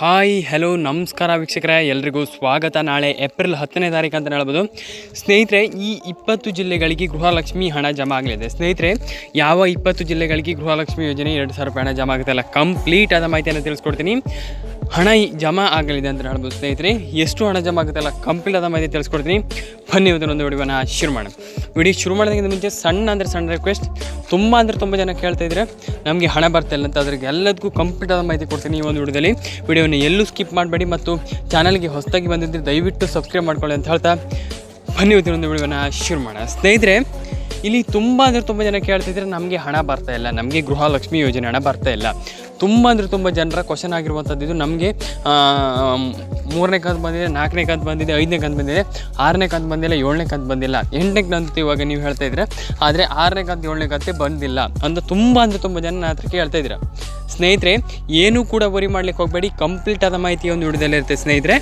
Hi, hello, ನಮಸ್ಕಾರ ವೀಕ್ಷಕರೇ. ಎಲ್ರಿಗೂ ಸ್ವಾಗತ. ನಾಳೆ ಏಪ್ರಿಲ್ ಹತ್ತನೇ ತಾರೀಕು ಅಂತ ಹೇಳ್ಬೋದು. ಸ್ನೇಹಿತರೆ, ಈ ಇಪ್ಪತ್ತು ಜಿಲ್ಲೆಗಳಿಗೆ ಗೃಹಲಕ್ಷ್ಮಿ ಹಣ ಜಮಾ ಆಗಲಿದೆ. ಸ್ನೇಹಿತರೆ, ಯಾವ ಇಪ್ಪತ್ತು ಜಿಲ್ಲೆಗಳಿಗೆ ಗೃಹಲಕ್ಷ್ಮಿ ಯೋಜನೆ ಎರಡು ಸಾವಿರ ರೂಪಾಯಿ ಹಣ ಜಮಾ ಆಗುತ್ತೆ ಅಲ್ಲ ಕಂಪ್ಲೀಟ್ ಆದ ಮಾಹಿತಿಯನ್ನು ತಿಳಿಸ್ಕೊಡ್ತೀನಿ. ಹಣ ಜಮಾ ಆಗಲಿದೆ ಅಂತ ಹೇಳ್ಬೋದು ಸ್ನೇಹಿತರೆ. ಎಷ್ಟು ಹಣ ಜಮಾ ಆಗುತ್ತೆ ಅಲ್ಲ ಕಂಪ್ಲೀಟ್ ಆದ ಮಾಹಿತಿ ತಿಳಿಸ್ಕೊಡ್ತೀನಿ. ಬನ್ನಿ ಇವತ್ತೊಂದು ವಿಡಿಯೋನ ಶುರು ಮಾಡೋಣ. ವಿಡಿಯೋ ಶುರು ಮಾಡೋದಕ್ಕಿಂತ ಮುಂಚೆ ಸಣ್ಣ ಅಂದರೆ ಸಣ್ಣ ರಿಕ್ವೆಸ್ಟ್ ತುಂಬ ಅಂದರೆ ತುಂಬ ಜನ ಕೇಳ್ತಾ ಇದ್ದರೆ ನಮಗೆ ಹಣ ಬರ್ತಾ ಇಲ್ಲ ಅಂತ ಅದ್ರಿಗೆ ಎಲ್ಲದಕ್ಕೂ ಕಂಪ್ಲೀಟ್ ಆದ ಮಾಹಿತಿ ಕೊಡ್ತೀನಿ ಈ ಒಂದು ವಿಡಿಯೋದಲ್ಲಿ. ವಿಡಿಯೋನ ಎಲ್ಲೂ ಸ್ಕಿಪ್ ಮಾಡಬೇಡಿ ಮತ್ತು ಚಾನಲ್ಗೆ ಹೊಸದಾಗಿ ಬಂದಿದ್ದರೆ ದಯವಿಟ್ಟು ಸಬ್ಸ್ಕ್ರೈಬ್ ಮಾಡ್ಕೊಳ್ಳಿ ಅಂತ ಹೇಳ್ತಾ ಬನ್ನಿ ಒಂದು ವಿಡಿಯೋನ ಶುರು ಮಾಡೋಣ. ಸ್ನೇಹಿತರೆ, ಇಲ್ಲಿ ತುಂಬ ಅಂದರೆ ತುಂಬ ಜನ ಕೇಳ್ತಿದ್ರೆ ನಮಗೆ ಹಣ ಬರ್ತಾ ಇಲ್ಲ, ನಮಗೆ ಗೃಹಲಕ್ಷ್ಮಿ ಯೋಜನೆ ಹಣ ಬರ್ತಾ ಇಲ್ಲ. ತುಂಬ ಅಂದರೆ ತುಂಬ ಜನರ ಕ್ವಶನ್ ಆಗಿರುವಂಥದ್ದು ಇದು. ನಮಗೆ ಮೂರನೇ ಕಂತು ಬಂದಿದೆ, ನಾಲ್ಕನೇ ಕಂತು ಬಂದಿದೆ, ಐದನೇ ಕಂತು ಬಂದಿದೆ, ಆರನೇ ಕಂತು ಬಂದಿಲ್ಲ, ಏಳನೇ ಕಂತು ಬಂದಿಲ್ಲ. ಎಂಟನೇ ಕಂತು ಇವಾಗ ನೀವು ಹೇಳ್ತಾ ಇದ್ರೆ, ಆದರೆ ಆರನೇ ಕಂತು, ಏಳನೇ ಕಂತೆ ಬಂದಿಲ್ಲ ಅಂತ ತುಂಬ ಅಂದರೆ ತುಂಬ ಜನ ನನ್ನ ಹತ್ರ ಕೇಳ್ತಾ ಇದ್ದೀರಾ ಸ್ನೇಹಿತರೆ, ಏನೂ ಕೂಡ ವರಿ ಮಾಡ್ಲಿಕ್ಕೆ ಹೋಗಬೇಡಿ. ಕಂಪ್ಲೀಟ್ ಆದ ಮಾಹಿತಿ ಒಂದು ವಿಡಿಯೋದಲ್ಲಿ ಇರುತ್ತೆ ಸ್ನೇಹಿತರೆ.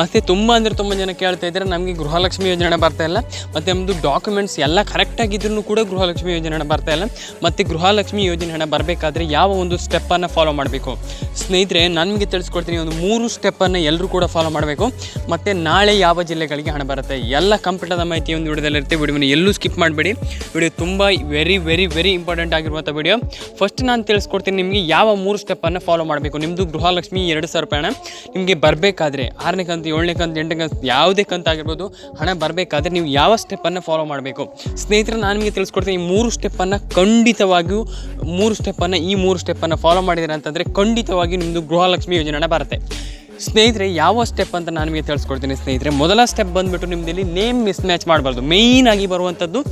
ಮತ್ತೆ ತುಂಬ ಅಂದರೆ ತುಂಬ ಜನ ಕೇಳ್ತಾ ಇದ್ದಾರೆ, ನಮಗೆ ಗೃಹಲಕ್ಷ್ಮಿ ಯೋಜನೆ ಬರ್ತಾ ಇಲ್ಲ. ಮತ್ತು ನಮ್ಮದು ಡಾಕ್ಯುಮೆಂಟ್ಸ್ ಎಲ್ಲ ಕರೆಕ್ಟಾಗಿದ್ರೂ ಕೂಡ ಗೃಹಲಕ್ಷ್ಮಿ ಯೋಜನೆ ಹಣ ಬರ್ತಾ ಇಲ್ಲ. ಮತ್ತು ಗೃಹಲಕ್ಷ್ಮಿ ಯೋಜನೆ ಹಣ ಬರಬೇಕಾದ್ರೆ ಯಾವ ಒಂದು ಸ್ಟೆಪ್ಪನ್ನು ಫಾಲೋ ಮಾಡಬೇಕು? ಸ್ನೇಹಿತರೆ, ನನಗೆ ತಿಳಿಸ್ಕೊಡ್ತೀನಿ ಒಂದು ಮೂರು ಸ್ಟೆಪ್ಪನ್ನು ಎಲ್ಲರೂ ಕೂಡ ಫಾಲೋ ಮಾಡಬೇಕು. ಮತ್ತು ನಾಳೆ ಯಾವ ಜಿಲ್ಲೆಗಳಿಗೆ ಹಣ ಬರುತ್ತೆ? ಎಲ್ಲ ಕಂಪ್ಲೀಟ್ ಆದ ಮಾಹಿತಿ ಒಂದು ವಿಡಿಯೋದಲ್ಲಿ ಇರುತ್ತೆ. ವಿಡಿಯೋನ ಎಲ್ಲೂ ಸ್ಕಿಪ್ ಮಾಡಬೇಡಿ. ವಿಡಿಯೋ ತುಂಬ ವೆರಿ ವೆರಿ ವೆರಿ ಇಂಪಾರ್ಟೆಂಟ್ ಆಗಿರುವಂಥ ವಿಡಿಯೋ. ಫಸ್ಟ್ ನಾನು ತಿಳಿಸ್ಕೊಡ್ತೀನಿ ನಿಮಗೆ ಯಾವ ಮೂರು ಸ್ಟೆಪ್ಪನ್ನು ಫಾಲೋ ಮಾಡಬೇಕು? ನಿಮ್ಮದು ಗೃಹಲಕ್ಷ್ಮಿ ಎರಡು ಸಾವಿರ ರೂಪಾಯಿ ಹಣ. ನಿಮಗೆ ಬರಬೇಕಾದ್ರೆ ಆರನೇ ಕಂತು, ಏಳನೇ ಕಂತು, ಎಂಟನೇ ಕಂತು, ಯಾವುದೇ ಕಂತು ಆಗಿರ್ಬೋದು ಹಣ ಬರಬೇಕಾದ್ರೆ ನೀವು ಯಾವ ಸ್ಟೆಪ್ಪನ್ನು ಫಾಲೋ ಮಾಡಬೇಕು? ಸ್ನೇಹಿತರೆ, ನಾನು ನಿಮಗೆ ತಿಳಿಸ್ಕೊಡ್ತೀನಿ, ಈ ಮೂರು ಸ್ಟೆಪ್ಪನ್ನು ಖಂಡಿತವಾಗಿಯೂ ಮೂರು ಸ್ಟೆಪ್ಪನ್ನು ಈ ಮೂರು ಸ್ಟೆಪ್ಪನ್ನು ಫಾಲೋ ಮಾಡಿದ್ರೆ ಅಂತಂದರೆ ಖಂಡಿತವಾಗಿ ನಿಮ್ಮದು ಗೃಹಲಕ್ಷ್ಮಿ ಯೋಜನೆ ಬರುತ್ತೆ. ಸ್ನೇಹಿತರೆ, ಯಾವ ಸ್ಟೆಪ್ ಅಂತ ನಾನು ನಿಮಗೆ ತಿಳಿಸ್ಕೊಡ್ತೀನಿ ಸ್ನೇಹಿತರೆ, ಮೊದಲ ಸ್ಟೆಪ್ ಬಂದುಬಿಟ್ಟು ನಿಮ್ಮದಲ್ಲಿ ನೇಮ್ ಮಿಸ್ ಮ್ಯಾಚ್ ಮಾಡಬಾರ್ದು ಮೇಯ್ನಾಗಿ ಬರುವಂಥದ್ದು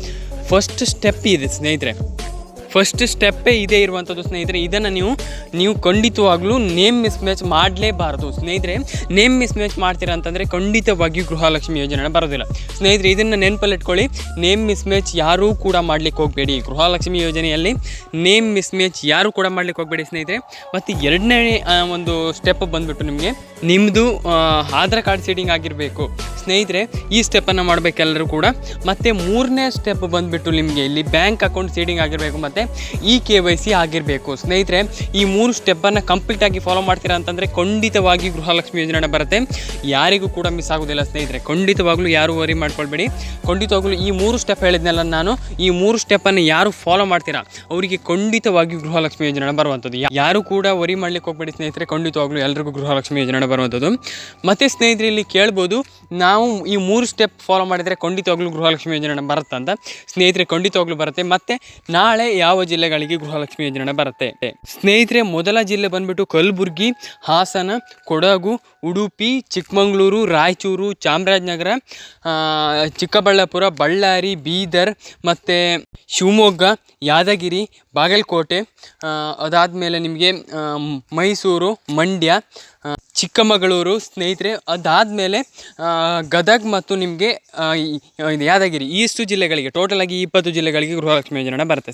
ಫಸ್ಟ್ ಸ್ಟೆಪ್ ಇದೆ ಸ್ನೇಹಿತರೆ. ಫಸ್ಟ್ ಸ್ಟೆಪ್ಪೇ ಇದೇ ಇರುವಂಥದ್ದು ಸ್ನೇಹಿತರೆ. ಇದನ್ನು ನೀವು ನೀವು ಖಂಡಿತವಾಗ್ಲೂ ನೇಮ್ ಮಿಸ್ ಮ್ಯಾಚ್ ಮಾಡಲೇಬಾರದು. ಸ್ನೇಹಿತರೆ ನೇಮ್ ಮಿಸ್ ಮ್ಯಾಚ್ ಮಾಡ್ತೀರಾ ಅಂತಂದರೆ ಖಂಡಿತವಾಗಿಯೂ ಗೃಹಲಕ್ಷ್ಮಿ ಯೋಜನೆ ಬರೋದಿಲ್ಲ. ಸ್ನೇಹಿತರೆ, ಇದನ್ನು ನೆನಪಲ್ಲಿಟ್ಕೊಳ್ಳಿ. ನೇಮ್ ಮಿಸ್ ಮ್ಯಾಚ್ ಯಾರೂ ಕೂಡ ಮಾಡ್ಲಿಕ್ಕೆ ಹೋಗಬೇಡಿ. ಗೃಹಲಕ್ಷ್ಮಿ ಯೋಜನೆಯಲ್ಲಿ ನೇಮ್ ಮಿಸ್ ಮ್ಯಾಚ್ ಯಾರೂ ಕೂಡ ಮಾಡ್ಲಿಕ್ಕೆ ಹೋಗಬೇಡಿ ಸ್ನೇಹಿತರೆ. ಮತ್ತು ಎರಡನೇ ಒಂದು ಸ್ಟೆಪ್ ಬಂದುಬಿಟ್ಟು ನಿಮಗೆ ನಿಮ್ಮದು ಆಧಾರ್ ಕಾರ್ಡ್ ಸೀಟಿಂಗ್ ಆಗಿರಬೇಕು. ಸ್ನೇಹಿತರೆ, ಈ ಸ್ಟೆಪ್ಪನ್ನು ಮಾಡಬೇಕೆಲ್ಲರೂ ಕೂಡ. ಮತ್ತು ಮೂರನೇ ಸ್ಟೆಪ್ ಬಂದುಬಿಟ್ಟು ನಿಮಗೆ ಇಲ್ಲಿ ಬ್ಯಾಂಕ್ ಅಕೌಂಟ್ ಸೀಡಿಂಗ್ ಆಗಿರಬೇಕು. ಮತ್ತು ಇ ಕೆ ವೈ ಸಿ ಆಗಿರಬೇಕು. ಸ್ನೇಹಿತರೆ, ಈ ಮೂರು ಸ್ಟೆಪ್ಪನ್ನು ಕಂಪ್ಲೀಟಾಗಿ ಫಾಲೋ ಮಾಡ್ತೀರಾ ಅಂತಂದರೆ ಖಂಡಿತವಾಗಿ ಗೃಹಲಕ್ಷ್ಮಿ ಯೋಜನೆ ಬರುತ್ತೆ. ಯಾರಿಗೂ ಕೂಡ ಮಿಸ್ ಆಗೋದಿಲ್ಲ ಸ್ನೇಹಿತರೆ. ಖಂಡಿತವಾಗ್ಲೂ ಯಾರು ವರಿ ಮಾಡ್ಕೊಳ್ಬೇಡಿ. ಖಂಡಿತವಾಗ್ಲೂ ಈ ಮೂರು ಸ್ಟೆಪ್ ಹೇಳಿದ್ನಲ್ಲ ನಾನು, ಈ ಮೂರು ಸ್ಟೆಪ್ಪನ್ನು ಯಾರು ಫಾಲೋ ಮಾಡ್ತೀರಾ? ಅವರಿಗೆ ಖಂಡಿತವಾಗಿ ಗೃಹಲಕ್ಷ್ಮಿ ಯೋಜನೆ ಬರುವಂಥದ್ದು. ಯಾರು ಕೂಡ ವರಿ ಮಾಡ್ಲಿಕ್ಕೆ ಹೋಗ್ಬೇಡಿ ಸ್ನೇಹಿತರೆ. ಖಂಡಿತವಾಗ್ಲೂ ಎಲ್ರಿಗೂ ಗೃಹಲಕ್ಷ್ಮಿ ಯೋಜನೆ ಬರುವಂಥದ್ದು. ಮತ್ತು ಸ್ನೇಹಿತರೆ, ಇಲ್ಲಿ ಕೇಳ್ಬೋದು, ನಾವು ಈ ಮೂರು ಸ್ಟೆಪ್ ಫಾಲೋ ಮಾಡಿದರೆ ಖಂಡಿತವಾಗ್ಲೂ ಗೃಹಲಕ್ಷ್ಮಿ ಯೋಜನೆ ಬರುತ್ತಂತ. ಸ್ನೇಹಿತರೆ, ಖಂಡಿತವಾಗ್ಲೂ ಬರುತ್ತೆ. ಮತ್ತು ನಾಳೆ ಯಾವ ಜಿಲ್ಲೆಗಳಿಗೆ ಗೃಹಲಕ್ಷ್ಮಿ ಯೋಜನೆ ಬರುತ್ತೆ? ಸ್ನೇಹಿತರೆ, ಮೊದಲ ಜಿಲ್ಲೆ ಬಂದ್ಬಿಟ್ಟು ಕಲಬುರ್ಗಿ, ಹಾಸನ, ಕೊಡಗು, ಉಡುಪಿ, ಚಿಕ್ಕಮಗಳೂರು, ರಾಯಚೂರು, ಚಾಮರಾಜನಗರ ಚಿಕ್ಕಬಳ್ಳಾಪುರ, ಬಳ್ಳಾರಿ, ಬೀದರ್ ಮತ್ತು ಶಿವಮೊಗ್ಗ, ಯಾದಗಿರಿ, ಬಾಗಲಕೋಟೆ ಅದಾದಮೇಲೆ ನಿಮಗೆ ಮೈಸೂರು, ಮಂಡ್ಯ ಚಿಕ್ಕಮಗಳೂರು, ಸ್ನೇಹಿತರೆ, ಅದಾದಮೇಲೆ ಗದಗ್ ಮತ್ತು ನಿಮಗೆ ಯಾದಗಿರಿ ಇಷ್ಟು ಜಿಲ್ಲೆಗಳಿಗೆ ಟೋಟಲ್ ಆಗಿ ಇಪ್ಪತ್ತು ಜಿಲ್ಲೆಗಳಿಗೆ ಗೃಹಲಕ್ಷ್ಮಿ ಯೋಜನೆ ಬರುತ್ತೆ.